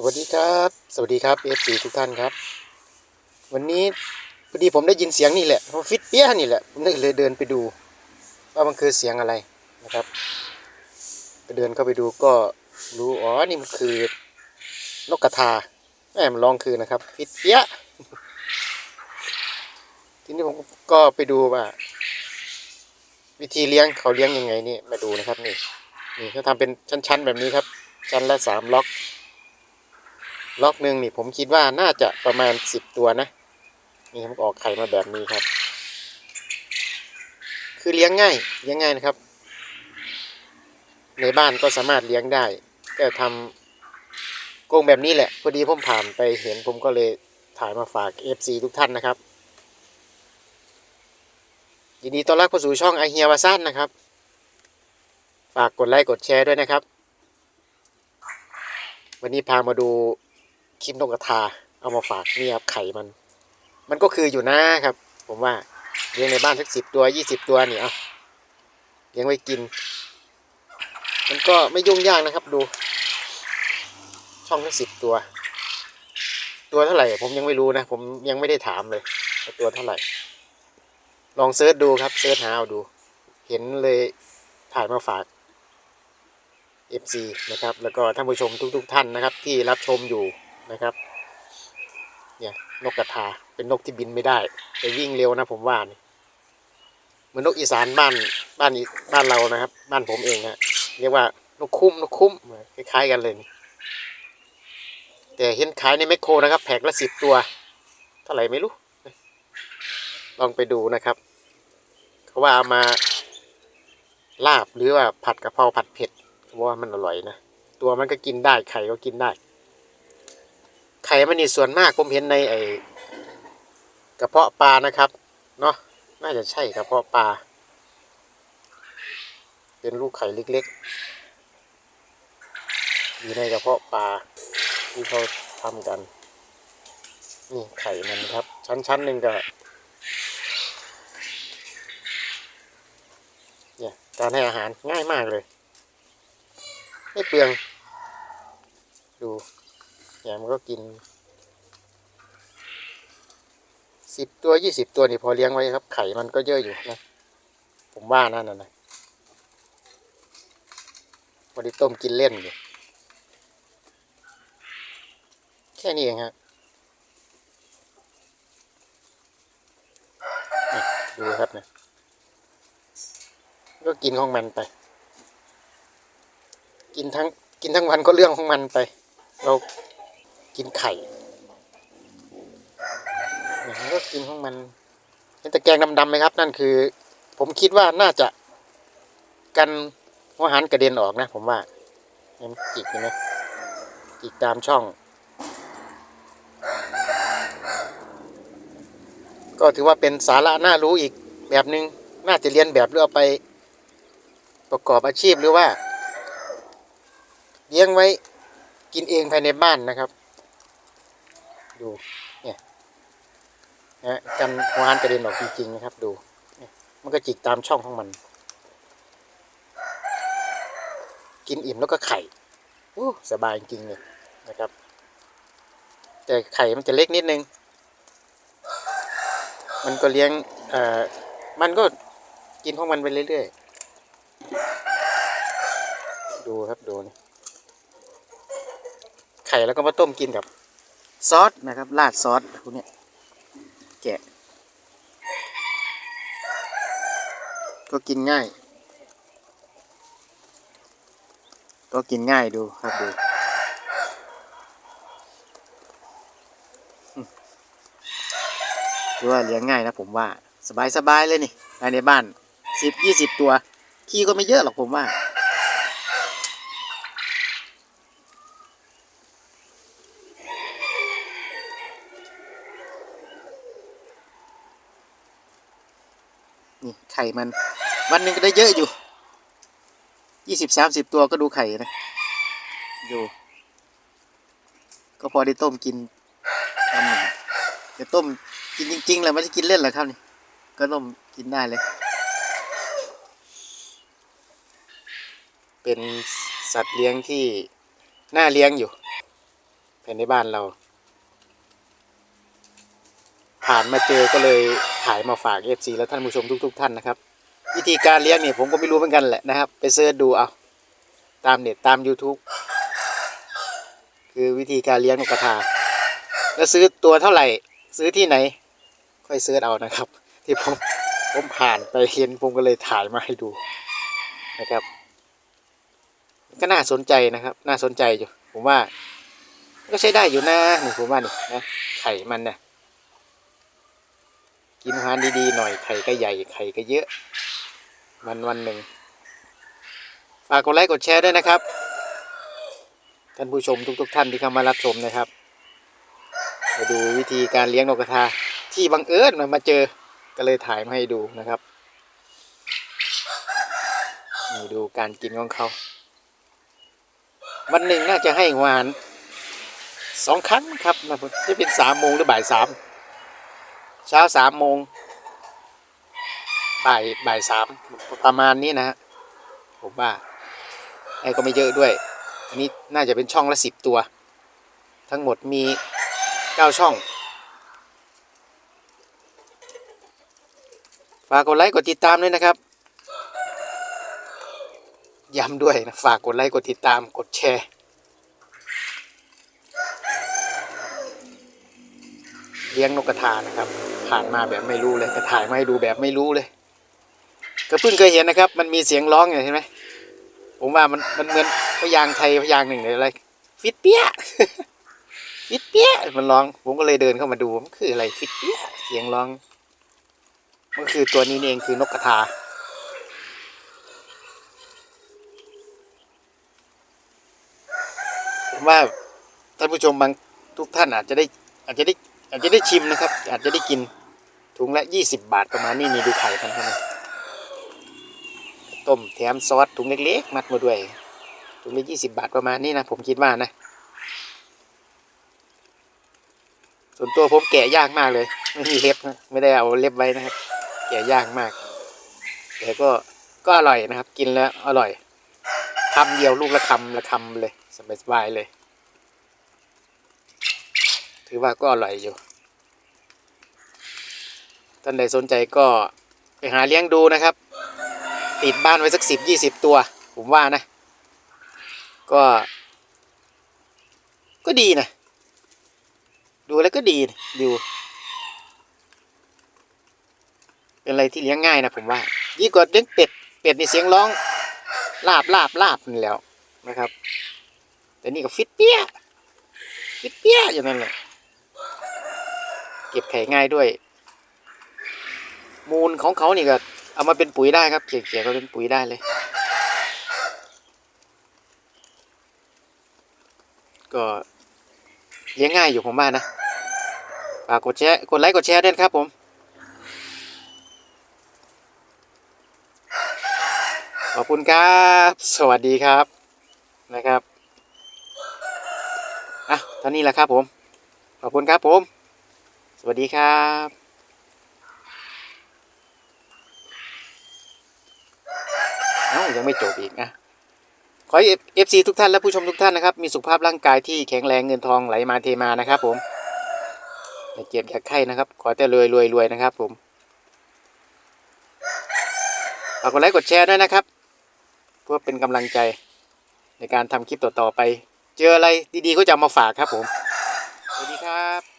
สวัสดีครับ สวัสดีครับเอฟซีทุกท่านครับ วันนี้พอดีผมได้ยินเสียงนี่แหละฟิตเปี้ยนี่แหละผมเลยเดินไปดูว่ามันคือเสียงอะไรนะครับไปเดินเข้าไปดูก็รู้อ๋อนี่มันคือนกกระทาแม่มันร้องคือนะครับฟิตเปี้ยทีนี้ผมก็ไปดูว่า วิธีเลี้ยงเขาเลี้ยงยังไงนี่มาดูนะครับนี่นี่เขาทำเป็นชั้น ๆ แบบนี้ครับ ชั้นละสามล็อก ล็อกหนึ่งนี่ผมคิดว่าน่าจะประมาณสิบตัวนะ นี่ผมออกไข่มาแบบนี้ครับ คือเลี้ยงง่ายเลี้ยงง่ายนะครับ ในบ้านก็สามารถเลี้ยงได้ก็ทำกรงแบบนี้แหละ พอดีผมผ่านไปเห็นผมก็เลยถ่ายมาฝาก FC ทุกท่านนะครับ ยินดีต้อนรับเข้าสู่ช่องไอเฮียวาซันนะครับ ฝากกดไลค์กดแชร์ด้วยนะครับ วันนี้พามาดู คลิปนกกระทา เอามาฝากนี่ครับไข่มัน มันก็คืออยู่นะครับ ผมว่าเลี้ยงในบ้านสักสิบตัวยี่สิบตัวนี่เอาเลี้ยงไว้กิน มันก็ไม่ยุ่งยากนะครับ ดู ช่องทั้งสิบตัว ตัวเท่าไหร่ ผมยังไม่รู้นะ ผมยังไม่ได้ถามเลยว่าตัวเท่าไหร่ ลองเซิร์ชดูครับเซิร์ชหาเอาดู เห็นเลยถ่ายมาฝาก FC นะครับ แล้วก็ท่านผู้ชมทุก ๆ ท่านนะครับ ที่รับชมอยู่ นะครับ เนี่ยนกกระทาเป็นนกที่บินไม่ได้ แต่วิ่งเร็วนะผมว่านี่เหมือนนกอีสานบ้านบ้านอีบ้านเรานะครับ บ้านผมเองฮะเรียกว่านกคุ้มนกคุ้มคล้ายๆกันเลยนี่แต่เห็นขายในแมคโครนะครับ แผกละสิบตัว เท่าไหร่ไม่รู้ ลองไปดูนะครับ เขาว่าเอามาลาบหรือว่าผัดกะเพราผัดเผ็ดเพราะว่ามันอร่อยนะ ตัวมันก็กินได้ไข่ก็กินได้ ไข่มันนี่ส่วนมากผมเห็นในไอ้กระเพาะปลานะครับเนาะน่าจะใช่กระเพาะปลาเป็นลูกไข่เล็กๆ อยู่ในกระเพาะปลาที่เขาทำกัน นี่ไข่มันครับ ชั้นๆหนึ่งก็เนี่ยการให้อาหารง่ายมากเลย ไม่เปลือง ดู เนี่ยมันก็กินสิบตัวยี่สิบตัวนี่พอเลี้ยงไว้ครับ ไข่มันก็เยอะอยู่นะ ผมว่านั่นน่ะนะวันนี้ต้มกินเล่นอยู่ แค่นี้เองฮะดูครับเนี่ยก็กินของมันไป กินทั้งกินทั้งวันก็เรื่องของมันไป เรา กินไข่เนี่ยมันก็กินของมันเห็นตะแกรงดำๆไหมครับ นั่นคือ ผมคิดว่าน่าจะกันหัวหันกระเด็นออกนะ ผมว่าเห็นจิกเห็นไหมจิกตามช่อง ก็ถือว่าเป็นสาระน่ารู้อีกแบบหนึง่งน่าจะเรียนแบบหรือเอาไป ประกอบอาชีพหรือว่าเลี้ยงไว้กินเองภายในบ้านนะครับ ดู เนี่ยนะกันหัวหันกระเด็นออกจริงๆนะครับ ดูมันก็จิกตามช่องของมัน กินอิ่มแล้วก็ไข่อู้สบายจริงๆเลยนะครับ แต่ไข่มันจะเล็กนิดนึง มันก็เลี้ยงเอ่อมันก็กินของมันไปเรื่อยๆ ดูครับดูนี่ไข่แล้วก็มาต้มกินกับ ซอสนะครับราดซอสพวกเนี้ยแกะ ก็กินง่าย ก็กินง่ายดูครับดูถือว่าเลี้ยงง่ายนะผมว่า สบายสบายเลยนี่ภายในบ้านสิบยี่สิบตัว ขี้ก็ไม่เยอะหรอกผมว่า นี่ไข่มัน วันหนึ่งก็ได้เยอะอยู่ยี่สิบสามสิบตัวก็ดูไข่นะดูก็พอได้ต้มกินวันหนึ่งแต่ต้มกินจริงๆแหละไม่ได้กินเล่นหรอกครับนี่ ก็ต้มกินได้เลย เป็นสัตว์เลี้ยงที่น่าเลี้ยงอยู่ภายในบ้านเรา ผ่านมาเจอก็เลยถ่ายมาฝากเอฟซีและท่านผู้ชมทุก ๆ ท่านนะครับ วิธีการเลี้ยงเนี่ยผมก็ไม่รู้เหมือนกันแหละนะครับ ไปเสิร์ชดูเอาตามเน็ตตาม YouTube คือวิธีการเลี้ยงนกกระทา แล้วซื้อตัวเท่าไหร่ ซื้อที่ไหน ค่อยเสิร์ชเอานะครับ ที่ผมผมผ่านไปเห็นผมก็เลยถ่ายมาให้ดูนะครับ ก็น่าสนใจนะครับ น่าสนใจอยู่ ผมว่า ก็ใช้ได้อยู่นะนี่ผมว่านี่นะไข่มันเนี่ย กินอาหารดีๆหน่อยไข่ก็ใหญ่ไข่ก็เยอะ วันวันหนึ่งฝากกดไลค์กดแชร์ด้วยนะครับ ท่านผู้ชมทุกๆท่านที่เข้ามารับชมนะครับมาดูวิธีการเลี้ยงนกกระทาที่บังเอิญมันมาเจอก็เลยถ่ายมาให้ดูนะครับนี่ดูการกินของเขา วันหนึ่งน่าจะให้หวานสองครั้งนะครับนะจะเป็นสามโมงหรือบ่ายสาม เช้าสามโมงบ่ายบ่ายสามประมาณนี้นะฮะผมว่าไอ้ก็ไม่เยอะด้วย อันนี้น่าจะเป็นช่องละสิบตัว ทั้งหมดมีเก้าช่องฝากกดไลค์กดติดตามด้วยนะครับย้ำด้วยนะฝากกดไลค์กดติดตามกดแชร์ เลี้ยงนกกระทานะครับ ผ่านมาแบบไม่รู้เลยกระถ่ายมาให้ดูแบบไม่รู้เลย ก็เพิ่งเคยเห็นนะครับ มันมีเสียงร้องอย่างเห็นไหมผมว่ามันมันเหมือนพยางค์ไทยพยางค์หนึ่งเลยอะไรฟิตเปี้ยฟิตเปี้ยมันร้อง ผมก็เลยเดินเข้ามาดูมันคืออะไรฟิตเปี้ยเสียงร้องมันคือตัวนี้เองคือนกกระทาผมว่าท่านผู้ชมบางทุกท่านอาจจะได้อาจจะได้ อาจจะได้ชิมนะครับ อาจจะได้กินถุงละยี่สิบบาทประมาณนี้นี่ดูไข่กันครับต้มแถมซอสถุงเล็กๆ มัดมาด้วย ถุงละยี่สิบบาทประมาณนี้นะ ผมคิดว่านะ ส่วนตัวผมแกะยากมากเลย ไม่มีเล็บนะไม่ได้เอาเล็บไว้นะครับ แกะยากมาก แต่ก็ก็อร่อยนะครับ กินแล้วอร่อยคำเดียวลูกละคำละคำเลยสบายๆเลย ถือว่าก็อร่อยอยู่ ท่านใดสนใจก็ไปหาเลี้ยงดูนะครับ ติดบ้านไว้สักสิบยี่สิบตัว ผมว่านะ ก็ ก็ดีนะ ดูแล้วก็ดีนะดูเป็นอะไรที่เลี้ยงง่ายนะผมว่ายิ่งกว่าเลี้ยงเป็ด เป็ดนี่เสียงร้องลาบลาบลาบนี่แล้วนะครับ แต่นี่ก็ฟิตเปี้ยฟิตเปี้ยอย่างนั้นแหละ เก็บไข่ง่ายด้วย มูลของเขานี่ก็เอามาเป็นปุ๋ยได้ครับเกี่ยๆก็เป็นปุ๋ยได้เลย ก็เลี้ยงง่ายอยู่ผมว่านะฝากกดแชร์กดไลค์กดแชร์ด้วยครับผมขอบคุณครับ สวัสดีครับนะครับอะเท่านี้แหละครับผม ขอบคุณครับผม สวัสดีครับเอ้ายังไม่จบอีกนะขอให้เอฟซีทุกท่านและผู้ชมทุกท่านนะครับ มีสุขภาพร่างกายที่แข็งแรงเงินทองไหลมาเทมานะครับผมอย่าเจ็บอย่าไข้นะครับ ขอแต่รวยรวยรวยนะครับผมฝากกดไลค์กดแชร์ด้วยนะครับ เพื่อเป็นกำลังใจในการทำคลิปต่อๆไป เจออะไรดีๆก็จะมาฝากครับผม สวัสดีครับ